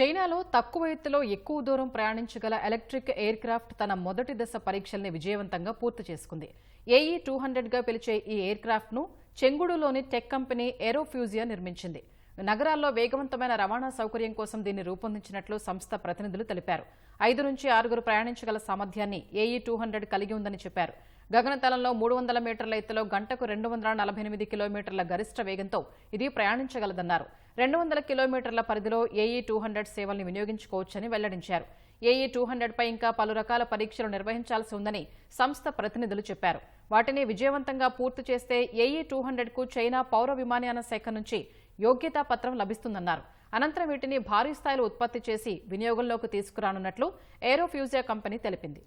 చైనాలో తక్కువ ఎత్తులో ఎక్కువ దూరం ప్రయాణించగల ఎలక్ట్రిక్ ఎయిర్ క్రాఫ్ట్ తన మొదటి దశ పరీక్షల్ని విజయవంతంగా పూర్తి చేసుకుంది. ఏఈ టూ హండ్రెడ్గా పిలిచే ఈ ఎయిర్ క్రాఫ్ట్ను చెంగుడులోని టెక్ కంపెనీ ఏరోఫ్యూజియా నిర్మించింది. నగరాల్లో వేగవంతమైన రవాణా సౌకర్యం కోసం దీన్ని రూపొందించినట్లు సంస్థ ప్రతినిధులు తెలిపారు. ఐదు నుంచి ఆరుగురు ప్రయాణించగల సామర్థ్యాన్ని ఏఈ టూ హండ్రెడ్ కలిగి ఉందని చెప్పారు. గగనతలంలో మూడు వందల మీటర్ల ఎత్తులో గంటకు రెండు వందల నలభై ఎనిమిది కిలోమీటర్ల గరిష్ట వేగంతో ఇది ప్రయాణించగలదన్నారు. రెండు వందల కిలోమీటర్ల పరిధిలో ఏఈ టూ హండ్రెడ్ సేవల్ని వినియోగించుకోవచ్చని వెల్లడించారు. ఏఈ టూ హండ్రెడ్ పై ఇంకా పలు రకాల పరీక్షలు నిర్వహించాల్సి ఉందని సంస్థ ప్రతినిధులు చెప్పారు. వాటిని విజయవంతంగా పూర్తి చేస్తే ఏఈ టూ హండ్రెడ్కు చైనా పౌర విమానయాన శాఖ నుంచి యోగ్యతా పత్రం లభిస్తుందన్నారు. అనంతరం వీటిని భారీ స్థాయిలో ఉత్పత్తి చేసి వినియోగంలోకి తీసుకురానున్నట్లు ఏరోఫ్యూజియా కంపెనీ తెలిపింది.